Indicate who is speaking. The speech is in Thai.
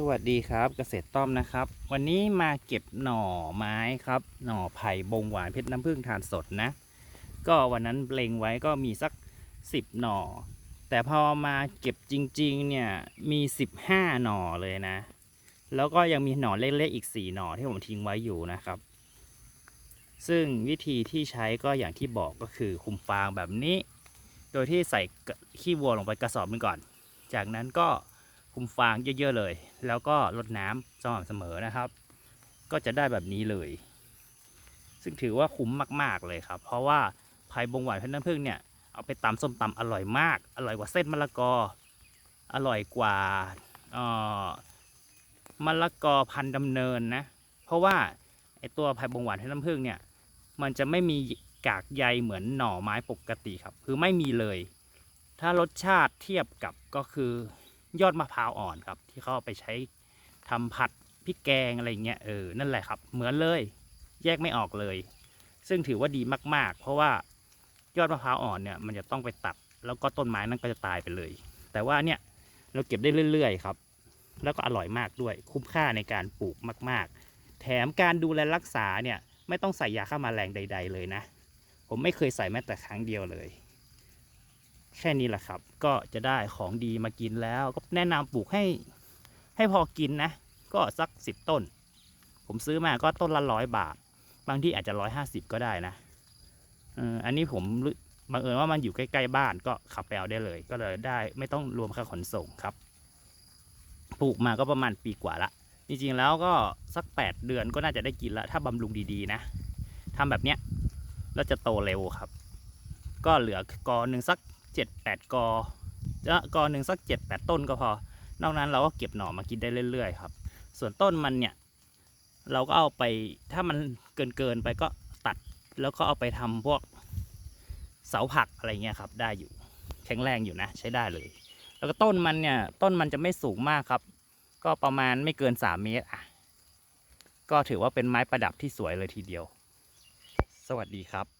Speaker 1: สวัสดีครับเกษตรต้อมนะครับ วันนี้มาเก็บหน่อไม้ครับ หน่อไผ่บงหวานเพชรน้ำผึ้งทานสดนะ ก็วันนั้นเล็งไว้ก็มีสัก 10 หน่อ แต่พอมาเก็บจริงๆเนี่ยมี 15 หน่อเลยนะ แล้วก็ยังมีหน่อเล็กๆอีก 4 หน่อที่ผมทิ้งไว้อยู่นะครับ ซึ่งวิธีที่ใช้ก็อย่างที่บอกก็คือคุมฟางแบบนี้ โดยที่ใส่ขี้วัวลงไปกระสอบนึงก่อน จากนั้นก็ คุมฟางเยอะๆเลย แล้วก็รดน้ำสม่ำเสมอนะครับ ก็จะได้แบบนี้เลย ซึ่งถือว่าคุ้มมาก ๆเลยครับ เพราะว่าไผ่บงหวานเพชรน้ำผึ้งเนี่ยเอาไปตำส้มตำอร่อยมาก อร่อยกว่าเส้นมะละกอ อร่อยกว่าออมะละกอพันธุ์ดำเนินนะ เพราะว่าไอตัวไผ่บงหวานเพชรน้ำผึ้งเนี่ยมันจะไม่มีกากใยเหมือนหน่อไม้ปกติครับ คือไม่มีเลย ถ้ารสชาติเทียบกับก็คือ ยอดมะพร้าวอ่อนครับ ที่เขาเอาไปใช้ทำผัดพริกแกงอะไรเงี้ยเออนั่นแหละครับ เหมือนเลย แยกไม่ออกเลย ซึ่งถือว่าดีมาก ๆ เพราะว่ายอดมะพร้าวอ่อนเนี่ยมันจะต้องไปตัด แล้วก็ต้นไม้นั่นก็จะตายไปเลย แต่ว่าเนี่ยเราเก็บได้เรื่อย ๆ ครับ แล้วก็อร่อยมากด้วย คุ้มค่าในการปลูกมาก ๆ แถมการดูแลรักษาเนี่ยไม่ต้องใส่ยาฆ่ามาแมลงใด ๆ เลยนะ ผมไม่เคยใส่แม้แต่ครั้งเดียวเลย แค่นี้แหละครับ ก็จะได้ของดีมากินแล้ว ก็แนะนำปลูกให้ให้พอกินนะ ก็สักสิบต้น ผมซื้อมาก็ต้นละร้อยบาท บางที่อาจจะร้อยห้าสิบก็ได้นะอันนี้ผมบังเอิญว่ามันอยู่ใกล้ๆบ้านก็ขับไปเอาได้เลย ก็เลยได้ไม่ต้องรวมค่าขนส่งครับ ปลูกมาก็ประมาณปีกว่าละจริงๆแล้วก็สัก 8 เดือนก็น่าจะได้กินละถ้าบำรุงดีๆนะทำแบบเนี้ยแล้วจะโตเร็วครับ ก็เหลือกอหนึ่งสัก 7-8 กอจะกอหนึ่งสัก 7-8 ต้นก็พอ นอกนั้นเราก็เก็บหน่อมากินได้เรื่อยๆครับ ส่วนต้นมันเนี่ย เราก็เอาไปถ้ามันเกินเกินๆไปก็ตัดแล้วก็เอาไปทำพวกเสาผักอะไรเงี้ยครับ ได้อยู่แข็งแรงอยู่นะ ใช้ได้เลย แล้วก็ต้นมันเนี่ย ต้นมันจะไม่สูงมากครับ ก็ประมาณไม่เกิน 3 เมตรอะก็ถือว่าเป็นไม้ประดับที่สวยเลยทีเดียว สวัสดีครับ